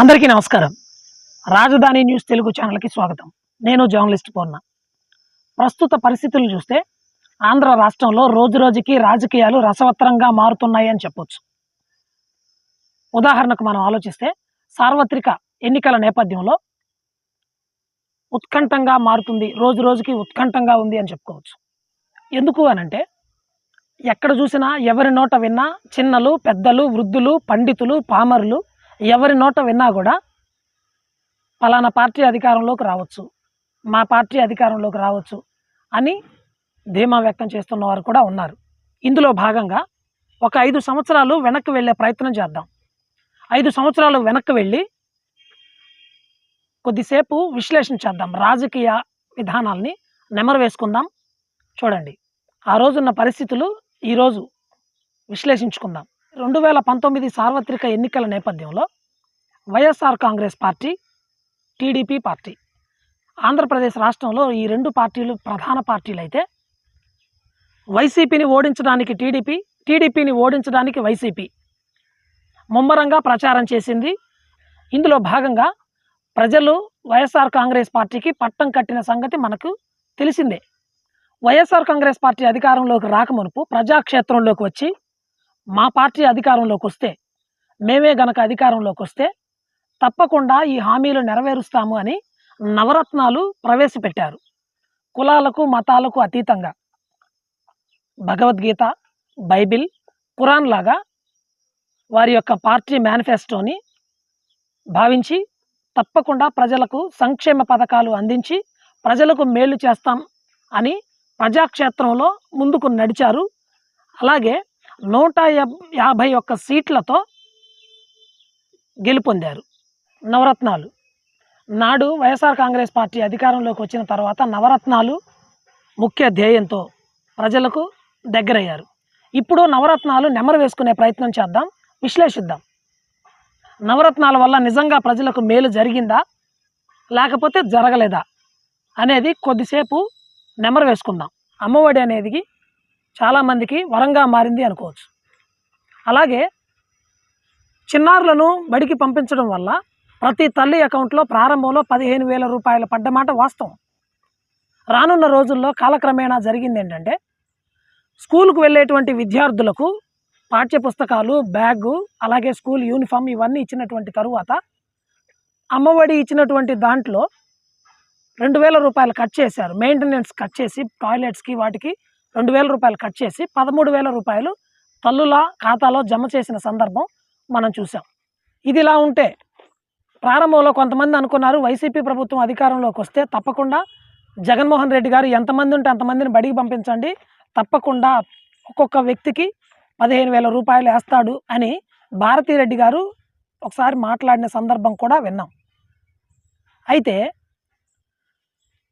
అందరికీ నమస్కారం. రాజధాని న్యూస్ తెలుగు ఛానల్కి స్వాగతం. నేను జర్నలిస్ట్ పూర్ణ. ప్రస్తుత పరిస్థితులు చూస్తే ఆంధ్ర రాష్ట్రంలో రోజు రోజుకి రాజకీయాలు రసవత్తరంగా మారుతున్నాయి అని చెప్పొచ్చు. ఉదాహరణకు మనం ఆలోచిస్తే సార్వత్రిక ఎన్నికల నేపథ్యంలో ఉత్కంఠంగా మారుతుంది రోజు రోజుకి ఉత్కంఠంగా ఉంది అని చెప్పుకోవచ్చు. ఎందుకు అనంటే ఎక్కడ చూసినా ఎవరి నోట విన్నా చిన్నలు పెద్దలు వృద్ధులు పండితులు పామరులు ఎవరి నోట విన్నా కూడా పలానా పార్టీ అధికారంలోకి రావచ్చు మా పార్టీ అధికారంలోకి రావచ్చు అని ధీమా వ్యక్తం చేస్తున్న వారు కూడా ఉన్నారు. ఇందులో భాగంగా ఒక ఐదు సంవత్సరాలు వెనక్కి వెళ్ళే ప్రయత్నం చేద్దాం. ఐదు సంవత్సరాలు వెనక్కి వెళ్ళి కొద్దిసేపు విశ్లేషణ చేద్దాం రాజకీయ విధానాల్ని నెమరు వేసుకుందాం చూడండి. ఆ రోజున్న పరిస్థితులు ఈరోజు విశ్లేషించుకుందాం. రెండు వేల పంతొమ్మిది సార్వత్రిక ఎన్నికల నేపథ్యంలో YSR Congress party TDP party. Andhra Pradesh రాష్ట్రంలో ఈ రెండు పార్టీలు ప్రధాన పార్టీలు అయితే వైసీపీని ఓడించడానికి టీడీపీ టీడీపీని ఓడించడానికి వైసీపీ. ముమ్మరంగా ప్రచారం చేసింది. ఇందులో భాగంగా ప్రజలు వైఎస్ఆర్ కాంగ్రెస్ పార్టీకి పట్టం కట్టిన సంగతి మనకు తెలిసిందే. వైఎస్ఆర్ కాంగ్రెస్ పార్టీ అధికారంలోకి రాకమునుపు ప్రజాక్షేత్రంలోకి వచ్చి మా పార్టీ అధికారంలోకి వస్తే మేమే గనక అధికారంలోకి వస్తే తప్పకుండా ఈ హామీలు నెరవేరుస్తాము అని నవరత్నాలు ప్రవేశపెట్టారు. కులాలకు మతాలకు అతీతంగా. భగవద్గీత బైబిల్ ఖురాన్ లాగా వారి యొక్క పార్టీ మేనిఫెస్టోని భావించి తప్పకుండా ప్రజలకు సంక్షేమ పథకాలు అందించి ప్రజలకు మేలు చేస్తాం అని ప్రజాక్షేత్రంలో ముందుకు నడిచారు. అలాగే నూట యాభై ఒక్క సీట్లతో గెలుపొందారు. నవరత్నాలు. నాడు వైఎస్ఆర్ కాంగ్రెస్ పార్టీ అధికారంలోకి వచ్చిన తర్వాత నవరత్నాలు ముఖ్య ధ్యేయంతో ప్రజలకు దగ్గరయ్యారు. ఇప్పుడు నవరత్నాలు నెమరు వేసుకునే ప్రయత్నం చేద్దాం విశ్లేషిద్దాం. నవరత్నాల వల్ల నిజంగా ప్రజలకు మేలు జరిగిందా లేకపోతే జరగలేదా అనేది కొద్దిసేపు నెమరు వేసుకుందాం. అమ్మఒడి అనేది చాలామందికి వరంగా మారింది అనుకోవచ్చు. అలాగే చిన్నారులను బడికి పంపించడం వల్ల ప్రతి తల్లి అకౌంట్లో ప్రారంభంలో పదిహేను వేల రూపాయలు పడ్డమాట వాస్తవం. రానున్న రోజుల్లో కాలక్రమేణా జరిగింది ఏంటంటే స్కూల్కు వెళ్ళేటువంటి విద్యార్థులకు పాఠ్య పుస్తకాలు బ్యాగు అలాగే స్కూల్ యూనిఫామ్ ఇవన్నీ ఇచ్చినటువంటి తరువాత అమ్మఒడి ఇచ్చినటువంటి దాంట్లో రెండు వేల రూపాయలు కట్ చేశారు. మెయింటెనెన్స్ కట్ చేసి టాయిలెట్స్కి వాటికి రెండు వేల రూపాయలు కట్ చేసి పదమూడు వేల రూపాయలు తల్లుల ఖాతాలో జమ చేసిన సందర్భం మనం చూసాం ఇది ఇలా ఉంటే ప్రారంభంలో కొంతమంది అనుకున్నారు వైసీపీ ప్రభుత్వం అధికారంలోకి వస్తే తప్పకుండా జగన్మోహన్ రెడ్డి గారు ఎంతమంది ఉంటే అంతమందిని బడికి పంపించండి తప్పకుండా ఒక్కొక్క వ్యక్తికి పదిహేను వేల రూపాయలు వేస్తాడు అని భారతీరెడ్డి గారు ఒకసారి మాట్లాడిన సందర్భం కూడా విన్నాం. అయితే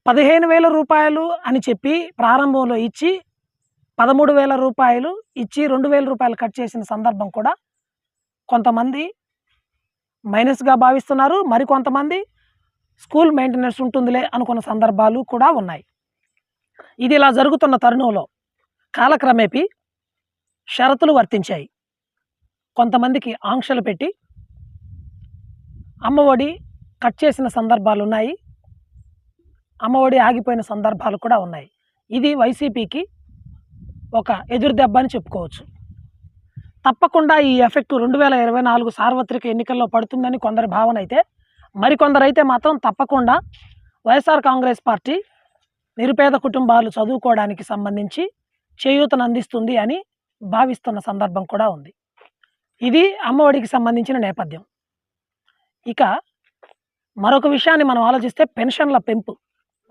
పదిహేను వేల రూపాయలు అని చెప్పి ప్రారంభంలో ఇచ్చి పదమూడు వేల రూపాయలు ఇచ్చి రెండు వేల రూపాయలు కట్ చేసిన సందర్భం కూడా కొంతమంది మైనస్గా భావిస్తున్నారు. మరికొంతమంది స్కూల్ మెయింటెనెన్స్ ఉంటుందిలే అనుకున్న సందర్భాలు కూడా ఉన్నాయి. ఇది ఇలా జరుగుతున్న తరుణంలో కాలక్రమేపీ షరతులు వర్తించాయి. కొంతమందికి ఆంక్షలు పెట్టి అమ్మఒడి కట్ చేసిన సందర్భాలు ఉన్నాయి. అమ్మఒడి ఆగిపోయిన సందర్భాలు కూడా ఉన్నాయి. ఇది వైసీపీకి ఒక ఎదురు దెబ్బ అని చెప్పుకోవచ్చు. తప్పకుండా ఈ ఎఫెక్ట్ రెండు వేల ఇరవై నాలుగు సార్వత్రిక ఎన్నికల్లో పడుతుందని కొందరి భావన అయితే మరికొందరైతే మాత్రం తప్పకుండా వైఎస్ఆర్ కాంగ్రెస్ పార్టీ నిరుపేద కుటుంబాలు చదువుకోవడానికి సంబంధించి చేయూతను అందిస్తుంది అని భావిస్తున్న సందర్భం కూడా ఉంది. ఇది అమ్మఒడికి సంబంధించిన నేపథ్యం. ఇక మరొక విషయాన్ని మనం ఆలోచిస్తే పెన్షన్ల పెంపు.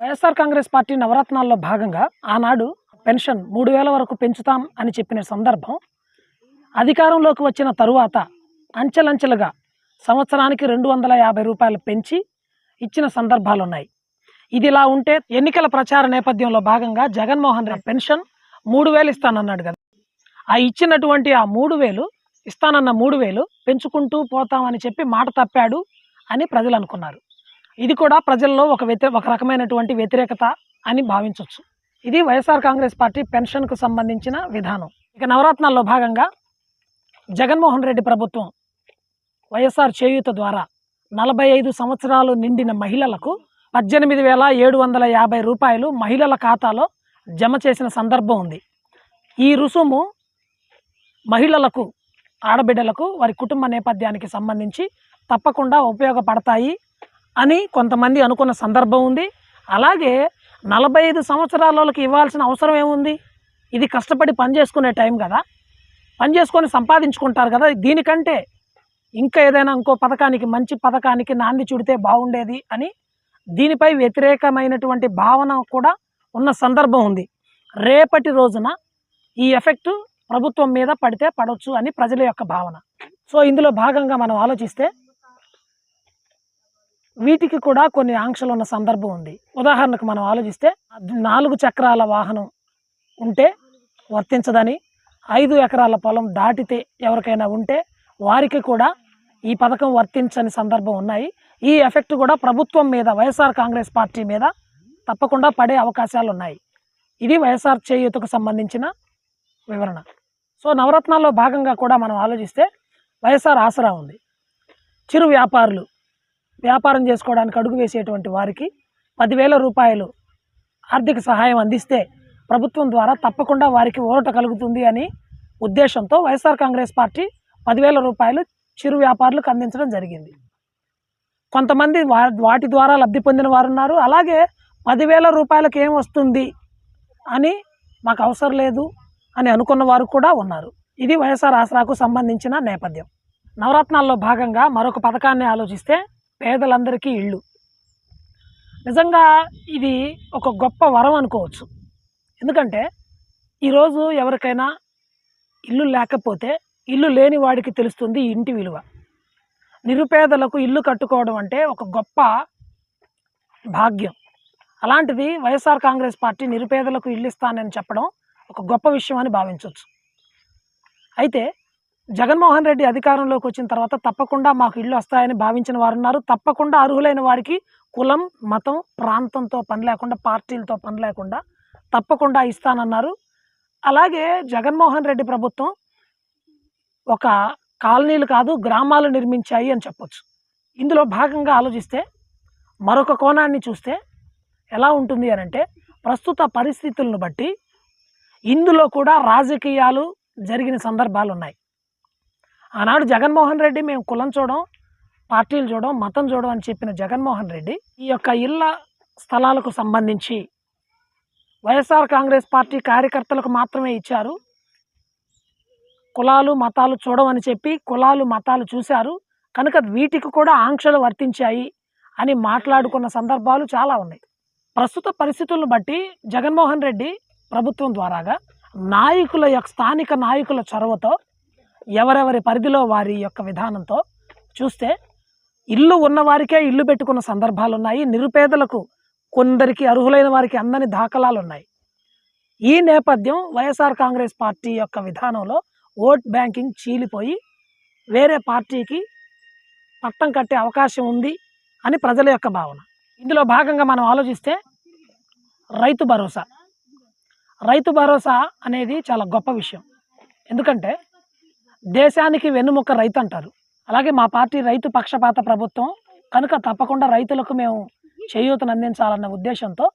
వైఎస్ఆర్ కాంగ్రెస్ పార్టీ నవరత్నాల్లో భాగంగా ఆనాడు పెన్షన్ మూడు వేల వరకు పెంచుతాం అని చెప్పిన సందర్భం అధికారంలోకి వచ్చిన తరువాత అంచెలంచెలుగా సంవత్సరానికి రెండు వందల యాభై రూపాయలు పెంచి ఇచ్చిన సందర్భాలు ఉన్నాయి ఇది ఇలా ఉంటే ఎన్నికల ప్రచార నేపథ్యంలో భాగంగా జగన్మోహన్ రెడ్డి పెన్షన్ మూడు వేలు ఇస్తానన్నాడు కదా. ఆ ఇచ్చినటువంటి ఆ మూడు వేలు ఇస్తానన్న మూడు వేలు పెంచుకుంటూ పోతామని చెప్పి మాట తప్పాడు అని ప్రజలు అనుకున్నారు. ఇది కూడా ప్రజల్లో ఒక వ్యతిరే ఒక రకమైనటువంటి వ్యతిరేకత అని భావించవచ్చు ఇది వైఎస్ఆర్ కాంగ్రెస్ పార్టీ పెన్షన్కు సంబంధించిన విధానం. ఇక నవరత్నాల్లో భాగంగా జగన్మోహన్ రెడ్డి ప్రభుత్వం వైఎస్ఆర్ చేయూత ద్వారా నలభై ఐదు సంవత్సరాలు నిండిన మహిళలకు పద్దెనిమిది వేల ఏడు వందల యాభై రూపాయలు మహిళల ఖాతాలో జమ చేసిన సందర్భం ఉంది. ఈ రుసుము మహిళలకు ఆడబిడ్డలకు వారి కుటుంబ నేపథ్యానికి సంబంధించి తప్పకుండా ఉపయోగపడతాయి అని కొంతమంది అనుకున్న సందర్భం ఉంది. అలాగే నలభై ఐదు సంవత్సరాలకి ఇవ్వాల్సిన అవసరం ఏముంది? ఇది కష్టపడి పని చేసుకునే టైం కదా. పని చేసుకొని సంపాదించుకుంటారు కదా. దీనికంటే ఇంకా ఏదైనా ఇంకో పథకానికి మంచి పథకానికి నాంది చుడితే బాగుండేది అని దీనిపై వ్యతిరేకమైనటువంటి భావన కూడా ఉన్న సందర్భం ఉంది. రేపటి రోజున ఈ ఎఫెక్ట్ ప్రభుత్వం మీద పడితే పడవచ్చు అని ప్రజల యొక్క భావన. సో ఇందులో భాగంగా మనం ఆలోచిస్తే వీటికి కూడా కొన్ని ఆంక్షలు ఉన్న సందర్భం ఉంది. ఉదాహరణకు మనం ఆలోచిస్తే నాలుగు చక్రాల వాహనం ఉంటే వర్తించదని ఐదు ఎకరాల పొలం దాటితే ఎవరికైనా ఉంటే వారికి కూడా ఈ పథకం వర్తించని సందర్భం ఉన్నాయి. ఈ ఎఫెక్ట్ కూడా ప్రభుత్వం మీద వైఎస్ఆర్ కాంగ్రెస్ పార్టీ మీద తప్పకుండా పడే అవకాశాలు ఉన్నాయి. ఇది వైఎస్ఆర్ చేయూతకు సంబంధించిన వివరణ. సో నవరత్నాల్లో భాగంగా కూడా మనం ఆలోచిస్తే వైఎస్ఆర్ ఆసరా ఉంది. చిరు వ్యాపారులు వ్యాపారం చేసుకోవడానికి అడుగు వేసేటువంటి వారికి పదివేల రూపాయలు ఆర్థిక సహాయం అందిస్తే ప్రభుత్వం ద్వారా తప్పకుండా వారికి ఊరట కలుగుతుంది అని ఉద్దేశంతో వైఎస్ఆర్ కాంగ్రెస్ పార్టీ పదివేల రూపాయలు చిరు వ్యాపారులకు అందించడం జరిగింది. కొంతమంది వా వాటి ద్వారా లబ్ధి పొందిన వారు ఉన్నారు. అలాగే పదివేల రూపాయలకు ఏం వస్తుంది అని మాకు అవసరం లేదు అని అనుకున్న వారు కూడా ఉన్నారు. ఇది వైఎస్ఆర్ ఆసరాకు సంబంధించిన నేపథ్యం. నవరత్నాల్లో భాగంగా మరొక పథకాన్ని ఆలోచిస్తే పేదలందరికీ ఇళ్ళు. నిజంగా ఇది ఒక గొప్ప వరం అనుకోవచ్చు. ఎందుకంటే ఈరోజు ఎవరికైనా ఇల్లు లేకపోతే ఇల్లు లేని వాడికి తెలుస్తుంది ఇంటి విలువ. నిరుపేదలకు ఇల్లు కట్టుకోవడం అంటే ఒక గొప్ప భాగ్యం. అలాంటిది వైఎస్ఆర్ కాంగ్రెస్ పార్టీ నిరుపేదలకు ఇల్లు ఇస్తానని చెప్పడం ఒక గొప్ప విషయం అని భావించవచ్చు అయితే జగన్మోహన్ రెడ్డి అధికారంలోకి వచ్చిన తర్వాత తప్పకుండా మాకు ఇల్లు వస్తాయని భావించిన వారు ఉన్నారు తప్పకుండా అర్హులైన వారికి కులం మతం ప్రాంతంతో పని లేకుండా పార్టీలతో పని లేకుండా తప్పకుండా ఇస్తానన్నారు. అలాగే జగన్మోహన్ రెడ్డి ప్రభుత్వం ఒక కాలనీలు కాదు గ్రామాలు నిర్మించాయి అని చెప్పొచ్చు. ఇందులో భాగంగా ఆలోచిస్తే మరొక కోణాన్ని చూస్తే ఎలా ఉంటుంది అని అంటే ప్రస్తుత పరిస్థితులను బట్టి ఇందులో కూడా రాజకీయాలు జరిగిన సందర్భాలు ఉన్నాయి ఆనాడు జగన్మోహన్ రెడ్డి మేము కులం చూడం పార్టీలు చూడడం మతం చూడడం అని చెప్పిన జగన్మోహన్ రెడ్డి ఈ యొక్క ఇళ్ళ స్థలాలకు సంబంధించి వైఎస్ఆర్ కాంగ్రెస్ పార్టీ కార్యకర్తలకు మాత్రమే ఇచ్చారు. కులాలు మతాలు చూడమని చెప్పి కులాలు మతాలు చూశారు. కనుక వీటికి కూడా ఆంక్షలు వర్తించాయి అని మాట్లాడుకున్న సందర్భాలు చాలా ఉన్నాయి. ప్రస్తుత పరిస్థితులను బట్టి జగన్మోహన్ రెడ్డి ప్రభుత్వం ద్వారాగా నాయకుల యొక్క స్థానిక నాయకుల చొరవతో ఎవరెవరి పరిధిలో వారి యొక్క విధానంతో చూస్తే ఇల్లు ఉన్నవారికే ఇల్లు పెట్టుకున్న సందర్భాలు ఉన్నాయి నిరుపేదలకు కొందరికి అర్హులైన వారికి అందని దాఖలాలు ఉన్నాయి ఈ నేపథ్యం వైఎస్ఆర్ కాంగ్రెస్ పార్టీ యొక్క విధానంలో ఓట్ బ్యాంకింగ్ చీలిపోయి వేరే పార్టీకి పట్టం కట్టే అవకాశం ఉంది అని ప్రజల యొక్క భావన. ఇందులో భాగంగా మనం ఆలోచిస్తే రైతు భరోసా. రైతు భరోసా అనేది చాలా గొప్ప విషయం. ఎందుకంటే దేశానికి వెన్నుముక్క రైతు అంటారు అలాగే మా పార్టీ రైతు పక్షపాత ప్రభుత్వం కనుక తప్పకుండా రైతులకు మేము చేయూతను అందించాలన్న ఉద్దేశంతో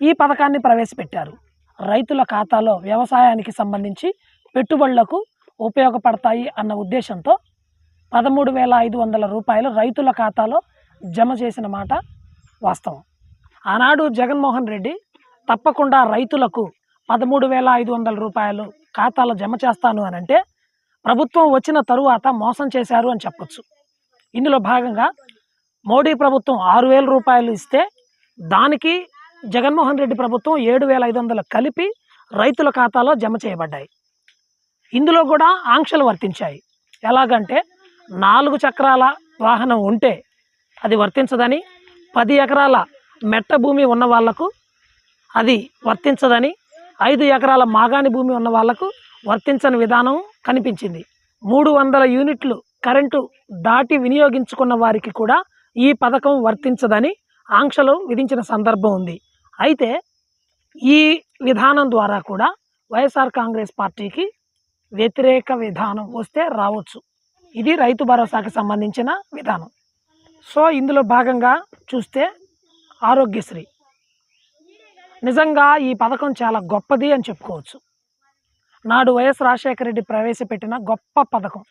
ఈ పథకాన్ని ప్రవేశపెట్టారు. రైతుల ఖాతాలో వ్యవసాయానికి సంబంధించి పెట్టుబడులకు ఉపయోగపడతాయి అన్న ఉద్దేశంతో పదమూడు వేల ఐదు వందల రూపాయలు రైతుల ఖాతాలో జమ చేసిన మాట వాస్తవం. ఆనాడు జగన్మోహన్ రెడ్డి తప్పకుండా రైతులకు పదమూడు వేల ఐదు వందల రూపాయలు ఖాతాలో జమ చేస్తాను అని అంటే ప్రభుత్వం వచ్చిన తరువాత మోసం చేశారు అని చెప్పొచ్చు. ఇందులో భాగంగా మోడీ ప్రభుత్వం ఆరు వేల రూపాయలు ఇస్తే దానికి జగన్మోహన్ రెడ్డి ప్రభుత్వం ఏడు వేల ఐదు వందలు కలిపి రైతుల ఖాతాలో జమ చేయబడ్డాయి. ఇందులో కూడా ఆంక్షలు వర్తించాయి. ఎలాగంటే నాలుగు చక్రాల వాహనం ఉంటే అది వర్తించదని పది ఎకరాల మెట్ట భూమి ఉన్న వాళ్ళకు అది వర్తించదని ఐదు ఎకరాల మాగాణి భూమి ఉన్న వాళ్ళకు వర్తించని విధానం కనిపించింది. మూడు వందల యూనిట్లు కరెంటు దాటి వినియోగించుకున్న వారికి కూడా ఈ పథకం వర్తించదని ఆంక్షలు విధించిన సందర్భం ఉంది. అయితే ఈ విధానం ద్వారా కూడా వైఎస్ఆర్ కాంగ్రెస్ పార్టీకి వ్యతిరేక విధానం వస్తే రావచ్చు. ఇది రైతు భరోసాకి సంబంధించిన విధానం. సో ఇందులో భాగంగా చూస్తే ఆరోగ్యశ్రీ. నిజంగా ఈ పథకం చాలా గొప్పది అని చెప్పుకోవచ్చు. నాడు వైఎస్ రాజశేఖర రెడ్డి ప్రవేశపెట్టిన గొప్ప పథకం.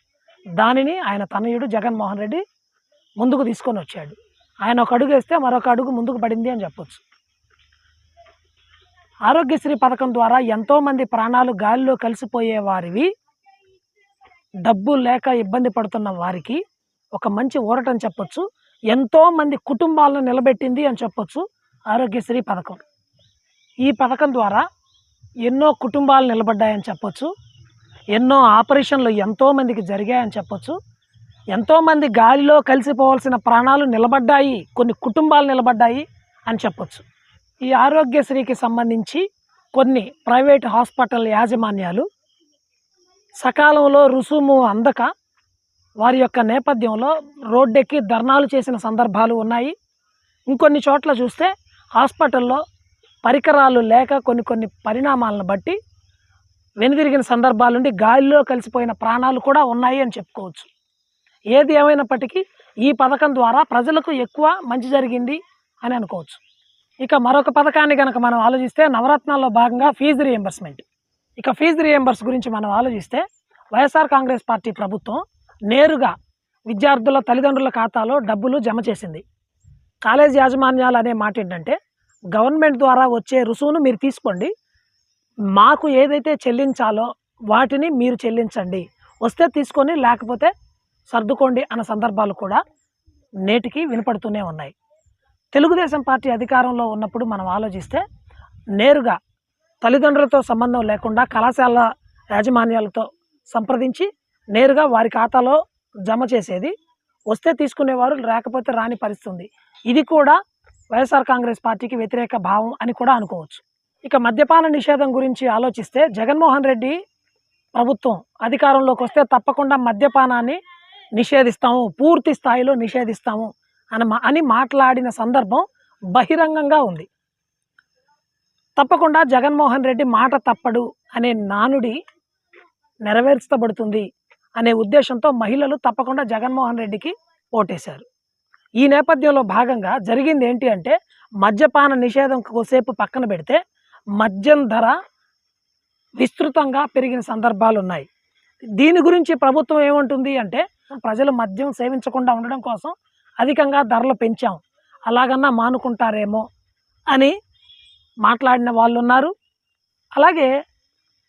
దానిని ఆయన తనయుడు జగన్మోహన్ రెడ్డి ముందుకు తీసుకొని వచ్చాడు. ఆయన ఒక అడుగు వేస్తే మరొక అడుగు ముందుకు పడింది అని చెప్పొచ్చు. ఆరోగ్యశ్రీ పథకం ద్వారా ఎంతోమంది ప్రాణాలు గాలిలో కలిసిపోయే వారివి డబ్బు లేక ఇబ్బంది పడుతున్న వారికి ఒక మంచి ఊరటని చెప్పొచ్చు. ఎంతోమంది కుటుంబాలను నిలబెట్టింది అని చెప్పొచ్చు ఆరోగ్యశ్రీ పథకం. ఈ పథకం ద్వారా ఎన్నో కుటుంబాలు నిలబడ్డాయని చెప్పొచ్చు. ఎన్నో ఆపరేషన్లు ఎంతోమందికి జరిగాయని చెప్పొచ్చు. ఎంతోమంది గాలిలో కలిసిపోవాల్సిన ప్రాణాలు నిలబడ్డాయి. కొన్ని కుటుంబాలు నిలబడ్డాయి అని చెప్పొచ్చు. ఈ ఆరోగ్యశ్రీకి సంబంధించి కొన్ని ప్రైవేట్ హాస్పిటల్ యాజమాన్యాలు సకాలంలో రుసుము అందక వారి యొక్క నేపథ్యంలో రోడ్డెక్కి ధర్నాలు చేసిన సందర్భాలు ఉన్నాయి. ఇంకొన్ని చోట్ల చూస్తే హాస్పిటల్లో పరికరాలు లేక కొన్ని కొన్ని పరిణామాలను బట్టి వెనుదిరిగిన సందర్భాలు నుండి గాలిలో కలిసిపోయిన ప్రాణాలు కూడా ఉన్నాయి అని చెప్పుకోవచ్చు. ఏది ఏమైనప్పటికీ ఈ పథకం ద్వారా ప్రజలకు ఎక్కువ మంచి జరిగింది అని అనుకోవచ్చు. ఇక మరొక పథకాన్ని కనుక మనం ఆలోచిస్తే నవరత్నాల్లో భాగంగా ఫీజు రియంబర్స్మెంట్ ఇక ఫీజు రియంబర్స్ గురించి మనం ఆలోచిస్తే వైఎస్ఆర్ కాంగ్రెస్ పార్టీ ప్రభుత్వం నేరుగా విద్యార్థుల తల్లిదండ్రుల ఖాతాలో డబ్బులు జమ చేసింది. కాలేజ్ యాజమాన్యాలు అనే మాట ఏంటంటే గవర్నమెంట్ ద్వారా వచ్చే రుసుమును మీరు తీసుకోండి. మాకు ఏదైతే చెల్లించాలో వాటిని మీరు చెల్లించండి. వస్తే తీసుకొని లేకపోతే సర్దుకోండి అన్న సందర్భాలు కూడా నేటికి వినపడుతూనే ఉన్నాయి. తెలుగుదేశం పార్టీ అధికారంలో ఉన్నప్పుడు మనం ఆలోచిస్తే నేరుగా తల్లిదండ్రులతో సంబంధం లేకుండా కళాశాల యాజమాన్యాలతో సంప్రదించి నేరుగా వారి ఖాతాలో జమ చేసేది. వస్తే తీసుకునేవారు లేకపోతే రాని పరిస్థితుంది ఇది కూడా వైఎస్ఆర్ కాంగ్రెస్ పార్టీకి వ్యతిరేక భావం అని కూడా అనుకోవచ్చు. ఇక మద్యపాన నిషేధం గురించి ఆలోచిస్తే జగన్మోహన్ రెడ్డి ప్రభుత్వం అధికారంలోకి వస్తే తప్పకుండా మద్యపానాన్ని నిషేధిస్తాము పూర్తి స్థాయిలో నిషేధిస్తాము అని మా- అని మాట్లాడిన సందర్భం బహిరంగంగా ఉంది. తప్పకుండా జగన్మోహన్ రెడ్డి మాట తప్పడు అనే నానుడి నెరవేర్చబడుతుంది అనే ఉద్దేశంతో మహిళలు తప్పకుండా జగన్మోహన్ రెడ్డికి ఓటేశారు. ఈ నేపథ్యంలో భాగంగా జరిగింది ఏంటి అంటే మద్యపాన నిషేధం కోసేపు పక్కన పెడితే మద్యం ధర విస్తృతంగా పెరిగిన సందర్భాలు ఉన్నాయి. దీని గురించి ప్రభుత్వం ఏమంటుంది అంటే ప్రజలు మద్యం సేవించకుండా ఉండడం కోసం అధికంగా ధరలు పెంచాం. అలాగన్నా మానుకుంటారేమో అని మాట్లాడిన వాళ్ళు ఉన్నారు. అలాగే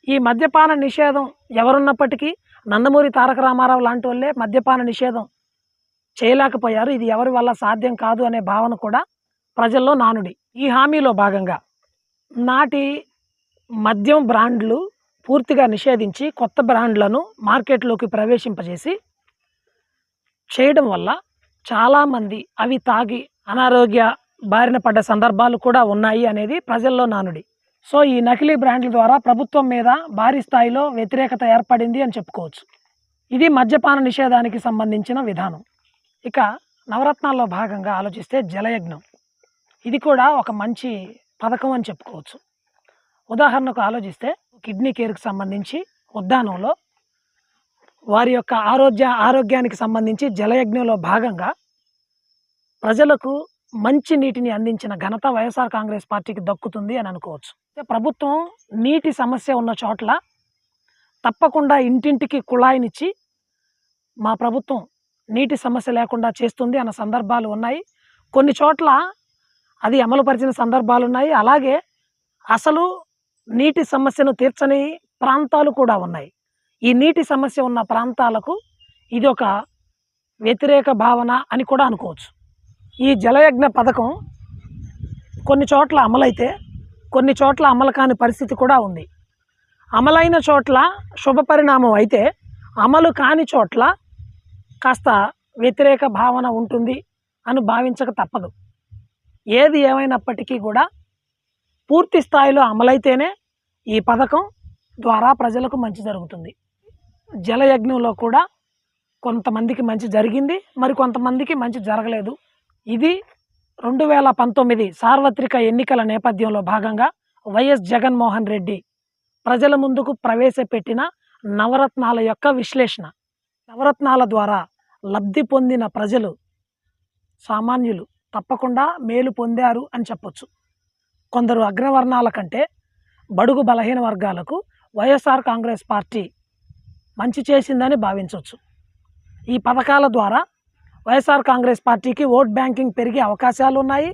ఈ మద్యపాన నిషేధం ఎవరున్నప్పటికీ నందమూరి తారక రామారావు లాంటి వాళ్ళే మద్యపాన నిషేధం చేయలేకపోయారు. ఇది ఎవరి వల్ల సాధ్యం కాదు అనే భావన కూడా ప్రజల్లో నానుడి. ఈ హామీలో భాగంగా నాటి మద్యం బ్రాండ్లు పూర్తిగా నిషేధించి కొత్త బ్రాండ్లను మార్కెట్లోకి ప్రవేశింపజేసి చేయడం వల్ల చాలామంది అవి తాగి అనారోగ్య బారిన పడ్డ సందర్భాలు కూడా ఉన్నాయి అనేది ప్రజల్లో నానుడి. సో ఈ నకిలీ బ్రాండ్ల ద్వారా ప్రభుత్వం మీద భారీ స్థాయిలో వ్యతిరేకత ఏర్పడింది అని చెప్పుకోవచ్చు. ఇది మద్యపాన నిషేధానికి సంబంధించిన విధానం. ఇక నవరత్నాల్లో భాగంగా ఆలోచిస్తే జలయజ్ఞం. ఇది కూడా ఒక మంచి పథకం అని చెప్పుకోవచ్చు. ఉదాహరణకు ఆలోచిస్తే కిడ్నీ కేర్కి సంబంధించి ఉద్యానంలో వారి యొక్క ఆరోగ్య ఆరోగ్యానికి సంబంధించి జలయజ్ఞంలో భాగంగా ప్రజలకు మంచి నీటిని అందించిన ఘనత వైఎస్ఆర్ కాంగ్రెస్ పార్టీకి దక్కుతుంది అని అనుకోవచ్చు. ప్రభుత్వం నీటి సమస్య ఉన్న చోట్ల తప్పకుండా ఇంటింటికి కుళాయినిచ్చి మా ప్రభుత్వం నీటి సమస్య లేకుండా చేస్తుంది అన్న సందర్భాలు ఉన్నాయి. కొన్ని చోట్ల అది అమలుపరిచిన సందర్భాలు ఉన్నాయి. అలాగే అసలు నీటి సమస్యను తీర్చని ప్రాంతాలు కూడా ఉన్నాయి. ఈ నీటి సమస్య ఉన్న ప్రాంతాలకు ఇది ఒక వ్యతిరేక భావన అని కూడా అనుకోవచ్చు. ఈ జలయజ్ఞ పథకం కొన్ని చోట్ల అమలైతే కొన్ని చోట్ల అమలు కాని పరిస్థితి కూడా ఉంది. అమలైన చోట్ల శుభ పరిణామం అయితే అమలు కాని చోట్ల కాస్త వ్యతిరేక భావన ఉంటుంది అని భావించక తప్పదు. ఏది ఏమైనప్పటికీ కూడా పూర్తి స్థాయిలో అమలైతేనే ఈ పథకం ద్వారా ప్రజలకు మంచి జరుగుతుంది. జలయజ్ఞంలో కూడా కొంతమందికి మంచి జరిగింది మరి కొంతమందికి మంచి జరగలేదు. ఇది రెండు వేల పంతొమ్మిది సార్వత్రిక ఎన్నికల నేపథ్యంలో భాగంగా వైఎస్ జగన్మోహన్ రెడ్డి ప్రజల ముందుకు ప్రవేశపెట్టిన నవరత్నాల యొక్క విశ్లేషణ. నవరత్నాల ద్వారా లబ్ధి పొందిన ప్రజలు సామాన్యులు తప్పకుండా మేలు పొందారు అని చెప్పొచ్చు. కొందరు అగ్రవర్ణాల కంటే బడుగు బలహీన వర్గాలకు వైఎస్ఆర్ కాంగ్రెస్ పార్టీ మంచి చేసిందని భావించవచ్చు ఈ పథకాల ద్వారా వైఎస్ఆర్ కాంగ్రెస్ పార్టీకి ఓట్ బ్యాంకింగ్ పెరిగే అవకాశాలు ఉన్నాయి.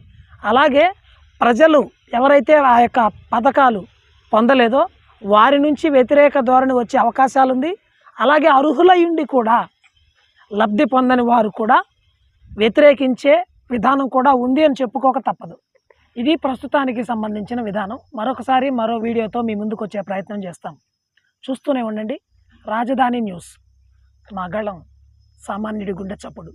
అలాగే ప్రజలు ఎవరైతే ఆ యొక్క పథకాలు పొందలేదో వారి నుంచి వ్యతిరేక ధోరణి వచ్చే అవకాశాలు ఉంది అలాగే అర్హులయుండి కూడా లబ్ధి పొందని వారు కూడా వ్యతిరేకించే విధానం కూడా ఉంది అని చెప్పుకోక తప్పదు. ఇది ప్రస్తుతానికి సంబంధించిన విధానం. మరొకసారి మరో వీడియోతో మీ ముందుకు వచ్చే ప్రయత్నం చేస్తాం. చూస్తూనే ఉండండి. రాజధాని న్యూస్. మగళం గళం సామాన్యుడి గుండె చప్పుడు.